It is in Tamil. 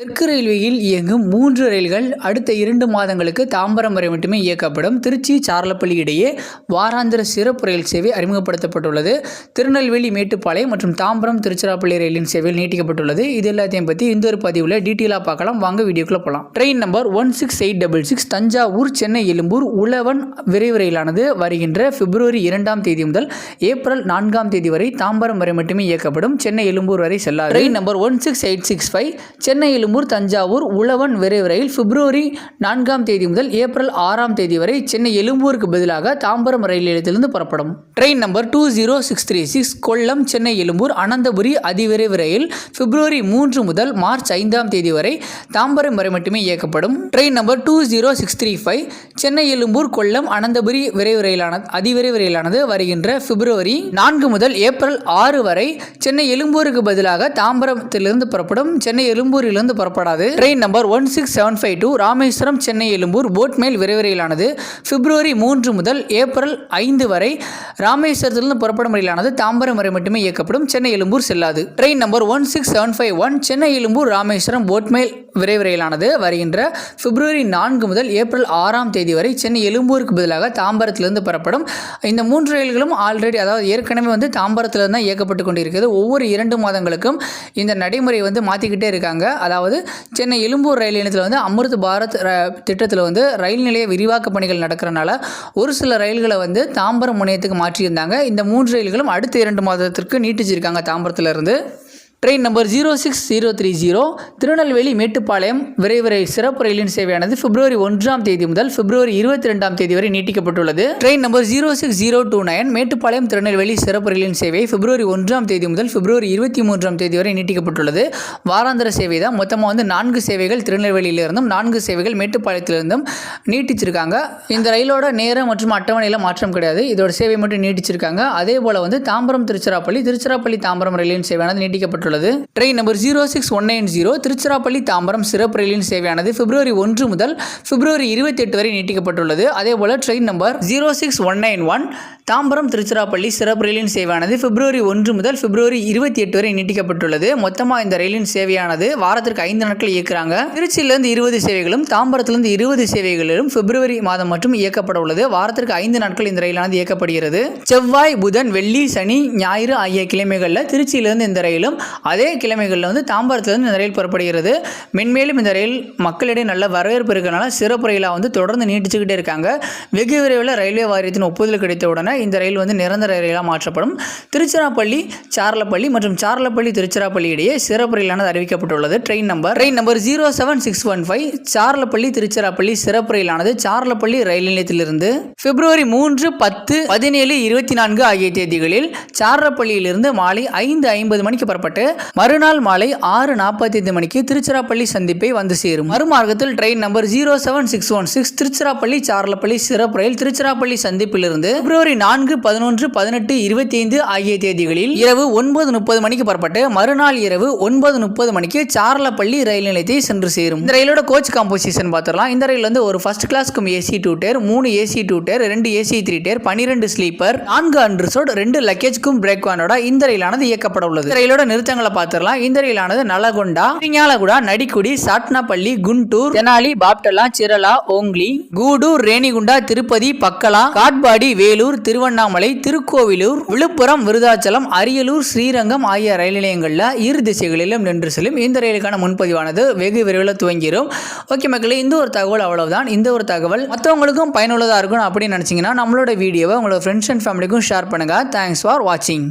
தெற்கு ரயில்வேயில் இயங்கும் மூன்று ரயில்கள் அடுத்த இரண்டு மாதங்களுக்கு தாம்பரம் வரை மட்டுமே இயக்கப்படும். திருச்சி சார்லப்பள்ளி இடையே வாராந்திர சிறப்பு ரயில் சேவை அறிமுகப்படுத்தப்பட்டுள்ளது. திருநெல்வேலி மேட்டுப்பாளையம் மற்றும் தாம்பரம் திருச்சிராப்பள்ளி ரயிலின் சேவையில் நீட்டிக்கப்பட்டுள்ளது. இது எல்லாத்தையும் பற்றி இந்த ஒரு பதிவில் டீட்டெயிலாக பார்க்கலாம். வாங்க வீடியோக்குள்ளே போகலாம் train number one six eight double six Thanjavur Chennai Egmore Uzhavan விரைவு ரயிலானது வருகின்ற பிப்ரவரி இரண்டாம் தேதி முதல் ஏப்ரல் நான்காம் தேதி வரை தாம்பரம் வரை மட்டுமே இயக்கப்படும். சென்னை எழும்பூர் வரை செல்லாது. Train number one six eight six five Chennai Egmore Thanjavur Uzhavan விரைவு ரயில் பிப்ரவரி நான்காம் தேதி முதல் ஏப்ரல் ஆறாம் தேதி வரை சென்னை எழும்பூருக்கு பதிலாக தாம்பரம் ரயில் நிலையத்திலிருந்து புறப்படும். Train number two zero six three six Kollam Chennai Egmore Anantapuri அதிவிரைவு ரயில் பிப்ரவரி மூன்று முதல் மார்ச் ஐந்தாம் தேதி வரை தாம்பரம் வரை மட்டுமே இயக்கப்படும். Train number two zero six three five Chennai Egmore Kollam Anantapuri விரைவு ரயிலானது அதிவிரைவு ரயிலானது வருகின்ற பிப்ரவரி நான்கு முதல் ஏப்ரல் ஆறு வரை சென்னை எழும்பூருக்கு பதிலாக தாம்பரத்திலிருந்து புறப்படும். சென்னை எழும்பூரிலிருந்து புறப்படாது. Train number one six seven five two Rameswaram Chennai Egmore. Boat mail mail ரயிலானது பிப்ரவரி மூன்று முதல் ஏப்ரல் ஐந்து வரை ராமேஸ்வரத்திலிருந்து புறப்படும் முறையிலானது தாம்பரம் வரை மட்டுமே இயக்கப்படும். சென்னை எழும்பூர் செல்லாது. Train number one six seven five one Chennai Egmore Rameswaram boat mail mail ரயிலானது வருகின்ற பிப்ரவரி நான்கு முதல் ஏப்ரல் ஆறாம் தேதி வரை சென்னை எழும்பூருக்கு பதிலாக தாம்பரத்திலிருந்து புறப்படும். இந்த மூன்று ரயில்களும் ஆல்ரெடி அதாவது ஏற்கனவே வந்து தாம்பரத்திலிருந்து தான் இயக்கப்பட்டு கொண்டிருக்கிறது. ஒவ்வொரு இரண்டு மாதங்களுக்கும் இந்த நடைமுறை வந்து மாற்றிக்கிட்டே இருக்காங்க. அதாவது சென்னை எழும்பூர் ரயில் நிலையத்தில் வந்து அமிர்த் பாரத் ர- திட்டத்தில் வந்து ரயில் நிலைய விரிவாக்க பணிகள் நடக்கிறனால ஒரு சில ரயில்களை வந்து தாம்பரம் முனையத்துக்கு மாற்றியிருந்தாங்க. இந்த மூன்று ரயில்களும் அடுத்த இரண்டு மாதத்திற்கு நீட்டிச்சிருக்காங்க தாம்பரத்துலேருந்து. Train number zero six zero three zero Tirunelveli Mettupalayam விரைவு ரயில் சிறப்பு ரயிலின் சேவையானது பிப்ரவரி ஒன்றாம் தேதி முதல் பிப்ரவரி இருபத்தி ரெண்டாம் தேதி வரை நீட்டிக்கப்பட்டுள்ளது. Train number zero six zero two nine Mettupalayam Tirunelveli சிறப்பு ரயிலின் சேவை பிப்ரவரி ஒன்றாம் தேதி முதல் பிப்ரவரி இருபத்தி மூன்றாம் தேதி வரை நீட்டிக்கப்பட்டுள்ளது. வாராந்திர சேவை தான். மொத்தமாக வந்து நான்கு சேவைகள் திருநெல்வேலியிலிருந்தும் நான்கு சேவைகள் மேட்டுப்பாளையத்திலிருந்தும் நீட்டிச்சிருக்காங்க. இந்த ரயிலோட நேரம் மற்றும் அட்டவணையில் மாற்றம் கிடையாது. இதோட சேவை மட்டும் நீட்டிச்சிருக்காங்க. அதே போல் வந்து தாம்பரம் திருச்சிராப்பள்ளி திருச்சிராப்பள்ளி தாம்பரம் ரயிலின் சேவையானது நீட்டிக்கப்பட்டுள்ளது train number zero six one nine zero Tiruchirappalli Tambaram சிறப்பு ரயிலின் சேவையானது பிப்ரவரி ஒன்று முதல் பிப்ரவரி இருபத்தி எட்டு வரை நீட்டிக்கப்பட்டுள்ளது. அதேபோல் train number zero six one nine one Tambaram Tiruchirappalli சிறப்பு ரயிலின் சேவையானது பிப்ரவரி ஒன்று முதல் பிப்ரவரி இருபத்தி எட்டு வரை நீட்டிக்கப்பட்டுள்ளது. மொத்தமாக இந்த ரயிலின் சேவையானது வாரத்திற்கு ஐந்து நாட்கள் இயக்குறாங்க. திருச்சியிலிருந்து இருபது சேவைகளும் தாம்பரத்திலிருந்து இருபது சேவைகளிலும் பிப்ரவரி மாதம் மட்டும் இயக்கப்பட உள்ளது. வாரத்திற்கு ஐந்து நாட்கள் இந்த ரயிலானது இயக்கப்படுகிறது. செவ்வாய் புதன் வெள்ளி சனி ஞாயிறு ஆகிய கிழமைகளில் திருச்சியிலிருந்து இந்த ரயிலும் அதே கிழமைகளில் வந்து தாம்பரத்திலிருந்து இந்த ரயில் புறப்படுகிறது. மென்மேலும் இந்த ரயில் மக்களிடையே நல்ல வரவேற்பு இருக்கிறனால சிறப்பு ரயிலாக வந்து தொடர்ந்து நீட்டிச்சுக்கிட்டே இருக்காங்க. வெகு விரைவில் ரயில்வே வாரியத்தின் ஒப்புதல் கிடைத்த உடனே இந்த ரயில் வந்து நிரந்தர ரயிலாக மாற்றப்படும். திருச்சிராப்பள்ளி சார்லப்பள்ளி மற்றும் சார்லப்பள்ளி திருச்சிராப்பள்ளி இடையே சிறப்பு ரயிலானது அறிவிக்கப்பட்டுள்ளது. Train number train number zero seven six one five Charlapalli Tiruchirappalli சிறப்பு ரயிலானது சார்லப்பள்ளி ரயில் நிலையத்திலிருந்து பிப்ரவரி மூன்று பத்து பதினேழு இருபத்தி நான்கு ஆகிய தேதிகளில் சார்லப்பள்ளியிலிருந்து மாலை ஐந்து ஐம்பது மணிக்கு புறப்பட்டு மறுநாள் மாலை ஆறு நாற்பத்தி ஐந்து மணிக்கு திருச்சிராப்பள்ளி சந்திப்பை வந்து சேரும். மறுமார்க்கத்தில் train number zero seven six one six Tiruchirappalli Charlapalli சிறப்பு ரயில் திருச்சிராப்பள்ளி சந்திப்பிலிருந்து பிப்ரவரி நான்கு பதினொன்று பதினெட்டு இருபத்தி ஐந்து ஆகிய தேதிகளில் இரவு ஒன்பது முப்பது மணிக்கு புறப்பட்டு மறுநாள் இரவு ஒன்பது முப்பது மணிக்கு சார்லப்பள்ளி ரயில் நிலையத்தை சென்று சேரும். இந்த ரயிலோட கோச் காம்போசிஷன் பார்த்துடலாம். இந்த ரயில் வந்து ஒரு ஃபர்ஸ்ட் கிளாஸ்க்கும் ஏசி டூ டேர் மூணு ஏசி டூ டேர் ரெண்டு ஏசி த்ரீ டேர் பன்னிரெண்டு ஸ்லீப்பர் நான்கு அண்டர்சோட் ரெண்டு லக்கேஜ்க்கும் பிரேக் வானோட இந்த ரயிலானது இயக்கப்பட உள்ளது. இந்த ரயிலோட நிறுத்தங்களை பார்த்துடலாம். இந்த ரயிலானது நலகொண்டா பிரிஞாலகுடா நடிக்குடி சாட்னாப்பள்ளி குண்டூர் தெனாலி பாப்டலா சிரலா ஓங்லி கூடூர் ரேணிகுண்டா திருப்பதி பக்கலா காட்பாடி வேலூர் திருவண்ணாமலை திருக்கோவிலூர் விழுப்புரம் விருதாச்சலம் அரியலூர் ஸ்ரீரங்கம் ஆகிய ரயில் நிலையங்களில் இரு திசைகளிலும் நின்று செல்லும் இந்த ரயிலுக்கான முன்பதிவானது வெகு விரைவில் துவங்கிடும் ஓகே மக்களே இந்த ஒரு தகவல் அவ்வளவுதான். இந்த ஒரு தகவல் மற்றவங்களுக்கும் பயனுள்ளதாக இருக்கும் அப்படின்னு நினச்சிங்கன்னா நம்மளோட வீடியோவை உங்களோட ஃப்ரெண்ட்ஸ் அண்ட் ஃபேமிலிக்கும் ஷேர் பண்ணுங்கள் தேங்க்ஸ் ஃபார் வாட்சிங்